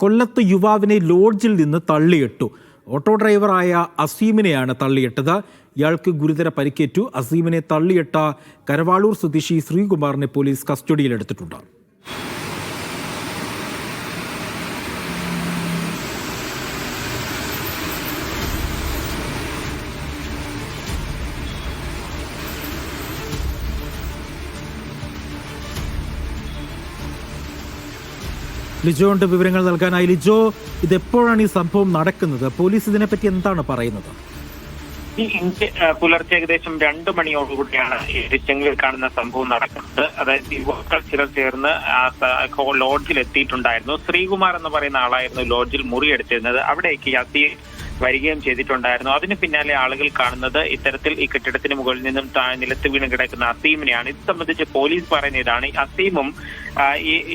കൊല്ലത്ത് യുവാവിനെ ലോഡ്ജിൽ നിന്ന് തള്ളിയിട്ടു. ഓട്ടോ ഡ്രൈവറായ അസീമിനെയാണ് തള്ളിയിട്ടത്. ഇയാൾക്ക് ഗുരുതര പരിക്കേറ്റു. അസീമിനെ തള്ളിയിട്ട കരവാളൂർ സ്വദേശി ശ്രീകുമാറിനെ പോലീസ് കസ്റ്റഡിയിലെടുത്തിട്ടുണ്ട്. ലിജോണ്ട് വിവരങ്ങൾ നൽകാനായി ലിജോ ഇത് എപ്പോഴാണ് ഈ സംഭവം നടക്കുന്നത്? പോലീസ് ഇതിനെപ്പറ്റി എന്താണ് പറയുന്നത്? പുലർച്ചെ ഏകദേശം രണ്ടു മണിയോടുകൂടിയാണ് ദൃശ്യങ്ങളിൽ കാണുന്ന സംഭവം നടക്കുന്നത്. അതായത് യുവാക്കൾ ചിലർ ചേർന്ന് ലോഡ്ജിൽ എത്തിയിട്ടുണ്ടായിരുന്നു ശ്രീകുമാർ എന്ന് പറയുന്ന ആളായിരുന്നു ലോഡ്ജിൽ മുറിയെടുത്തിരുന്നത്. അവിടേക്ക് വരികയും ചെയ്തിട്ടുണ്ടായിരുന്നു. അതിന് പിന്നാലെ ആളുകൾ കാണുന്നത് ഇത്തരത്തിൽ ഈ കെട്ടിടത്തിന് മുകളിൽ നിന്നും നിലത്ത് വീണ് കിടക്കുന്ന അസീമിനെയാണ്. ഇത് സംബന്ധിച്ച് പോലീസ് പറയുന്ന ഇതാണ് അസീമും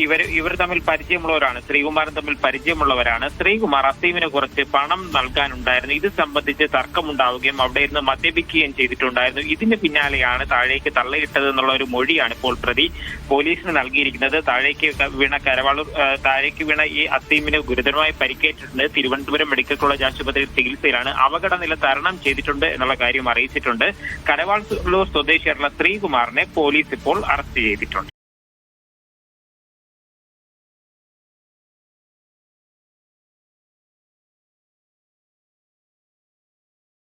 ഇവർ ഇവർ തമ്മിൽ പരിചയമുള്ളവരാണ് ശ്രീകുമാറും തമ്മിൽ പരിചയമുള്ളവരാണ്. ശ്രീകുമാർ അസീമിന് കുറച്ച് പണം നൽകാനുണ്ടായിരുന്നു. ഇത് സംബന്ധിച്ച് തർക്കമുണ്ടാവുകയും അവിടെ ഇരുന്ന് മദ്യപിക്കുകയും ചെയ്തിട്ടുണ്ടായിരുന്നു. ഇതിന് പിന്നാലെയാണ് താഴേക്ക് തള്ളയിട്ടത് എന്നുള്ള ഒരു മൊഴിയാണ് ഇപ്പോൾ പ്രതി പോലീസിന് നൽകിയിരിക്കുന്നത്. താഴേക്ക് വീണ കരവാളൂർ താഴേക്ക് വീണ ഈ അസീമിന് ഗുരുതരമായി പരിക്കേറ്റിട്ടുണ്ട്. തിരുവനന്തപുരം മെഡിക്കൽ കോളേജ് ആശുപത്രിയിൽ ചികിത്സയിലാണ് അപകട നില തരണം ചെയ്തിട്ടുണ്ട് എന്നുള്ള കാര്യം അറിയിച്ചിട്ടുണ്ട്. കരവാളൂർ സ്വദേശിയായിട്ടുള്ള ശ്രീകുമാറിനെ പോലീസ് ഇപ്പോൾ അറസ്റ്റ് ചെയ്തിട്ടുണ്ട്.